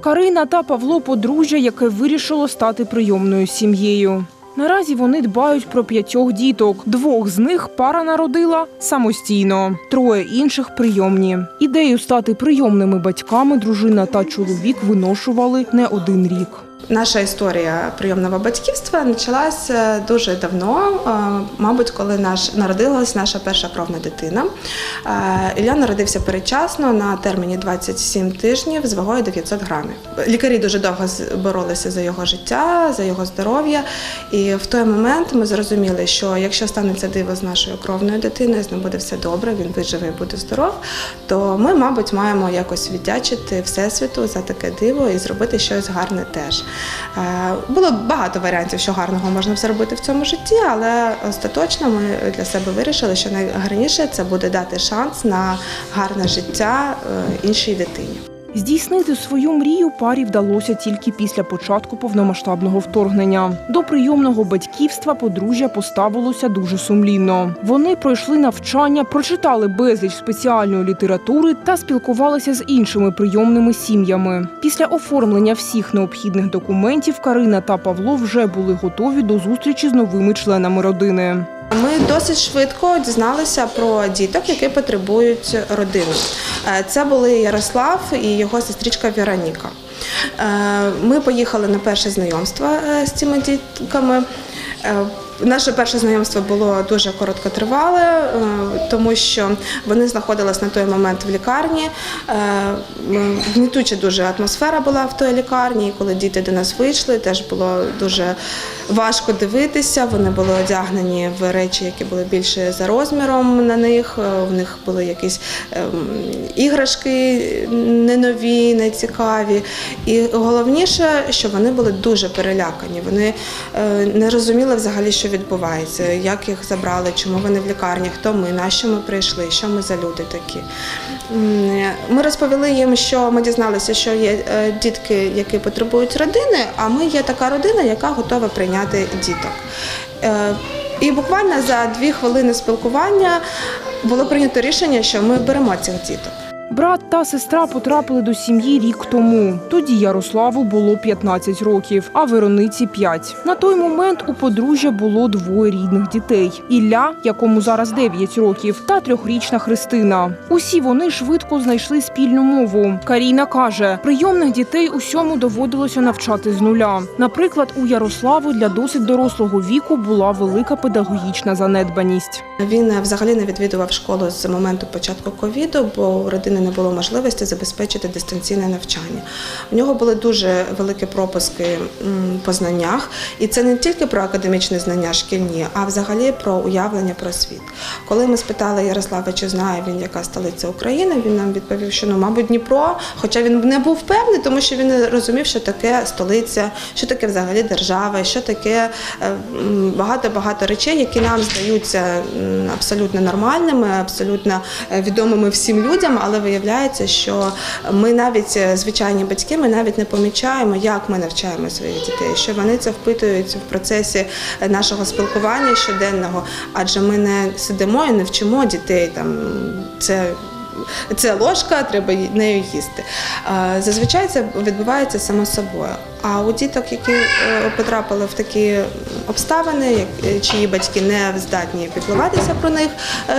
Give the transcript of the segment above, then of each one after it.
Карина та Павло подружжя, яке вирішило стати прийомною сім'єю. Наразі вони дбають про п'ятьох діток. Двох з них пара народила самостійно, троє інших прийомні. Ідею стати прийомними батьками дружина та чоловік виношували не один рік. Наша історія прийомного батьківства почалася дуже давно, е, мабуть, коли наш народилась наша перша кровна дитина. Е, Ілля народився передчасно на терміні 27 тижнів з вагою 900 грамів. Лікарі дуже довго боролися за його життя, за його здоров'я. І в той момент ми зрозуміли, що якщо станеться диво з нашою кровною дитиною, з ним буде все добре, він виживе і буде здоров, то ми, мабуть, маємо якось віддячити Всесвіту за таке диво і зробити щось гарне теж. Е, Було багато варіантів, що гарного можна зробити в цьому житті, але остаточно ми для себе вирішили, що найгарніше це буде дати шанс на гарне життя е, іншій дитині. Здійснити свою мрію парі вдалося тільки після початку повномасштабного вторгнення. До прийомного батьківства подружжя поставилося дуже сумлінно. Вони пройшли навчання, прочитали безліч спеціальної літератури та спілкувалися з іншими прийомними сім'ями. Після оформлення всіх необхідних документів Карина та Павло вже були готові до зустрічі з новими членами родини. Ми досить швидко дізналися про діток, які потребують родини. Е, Це були Ярослав і його сестричка Вероніка. Е, Ми поїхали на перше знайомство е, з цими дітками. Е, Наше перше знайомство було дуже короткотривале, е, тому що вони знаходились на той момент в лікарні. Е, Гнітуча дуже атмосфера була в той лікарні. І коли діти до нас вийшли, теж було дуже важко дивитися. Вони були одягнені в речі, які були більше за розміром на них. Е, В них були якісь ем, іграшки не нові, не цікаві. І головніше, що вони були дуже перелякані. Вони е, не розуміли взагалі, що відбувається, як їх забрали, чому вони в лікарні, хто ми, на що ми прийшли, що ми за люди такі. Ми розповіли їм, що ми дізналися, що є е, дітки, які потребують родини, а ми є така родина, яка готова прийняти діток. Е, І буквально за дві хвилини спілкування було прийнято рішення, що ми беремо цих діток. Брат та сестра потрапили до сім'ї рік тому. Тоді Ярославу було 15 років, а Верониці 5. На той момент у подружжя було двоє рідних дітей: Ілля, якому зараз 9 років, та трьохрічна Христина. Усі вони швидко знайшли спільну мову. Каріна каже, прийомних дітей усьому доводилося навчати з нуля. Наприклад, у Ярославу для досить дорослого віку була велика педагогічна занедбаність. Він е, взагалі не відвідував школу з моменту початку ковіду, бо у родини не було можливості забезпечити дистанційне навчання. У нього були дуже великі пропуски по знаннях, і це не тільки про академічні знання шкільні, а взагалі про уявлення про світ. Коли ми спитали Ярослава, чи знає він, яка столиця України, він нам відповів, що ну, мабуть, Дніпро, хоча він не був певний, тому що він не розумів, що таке столиця, що таке взагалі держава, що таке е, багато-багато речей, які нам здаються абсолютно нормальними, абсолютно е, відомими всім людям, але виявляється, що ми навіть е, звичайні батьки, ми навіть не помічаємо, як ми навчаємо своїх дітей, що вони це впитують в процесі е, нашого спілкування щоденного, адже ми не сидимо і не вчимо дітей там це. Це ложка, треба нею їсти. Зазвичай це відбувається само собою. А у діток, які е, потрапили в такі обставини, чиї батьки не здатні піклуватися про них,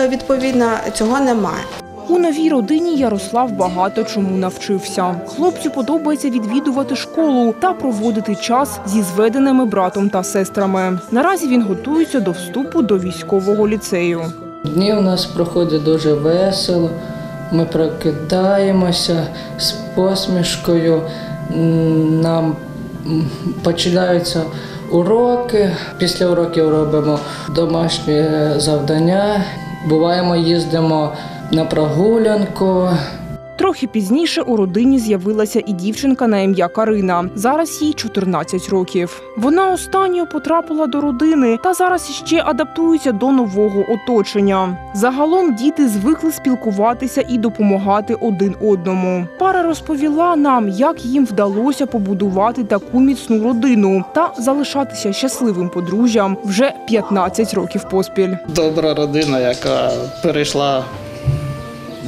відповідно, цього немає. У новій родині Ярослав багато чому навчився. Хлопцю подобається відвідувати школу та проводити час зі зведеними братом та сестрами. Наразі він готується до вступу до військового ліцею. Дні у нас проходять дуже весело. Ми прокидаємося з посмішкою. Нам починаються уроки. Після уроків робимо домашні завдання. Буваємо, їздимо на прогулянку. Трохи пізніше у родині з'явилася і дівчинка на ім'я Карина. Зараз їй 14 років. Вона останньою потрапила до родини та зараз іще адаптується до нового оточення. Загалом діти звикли спілкуватися і допомагати один одному. Пара розповіла нам, як їм вдалося побудувати таку міцну родину та залишатися щасливим подружжям вже 15 років поспіль. добра родина, яка перейшла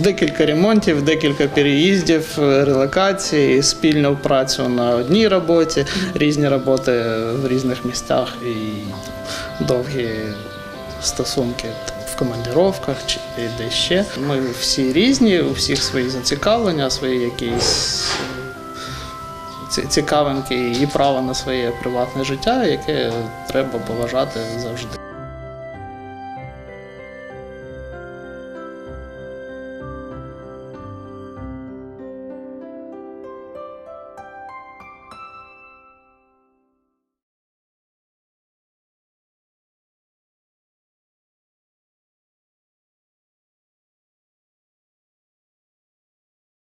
Декілька ремонтів, декілька переїздів, е, релокацій, спільну працю на одній роботі, різні роботи в різних місцях і довгі стосунки в командировках чи де ще. Ми всі різні, у всіх свої зацікавлення, свої якісь цікавинки і право на своє приватне життя, яке треба поважати завжди.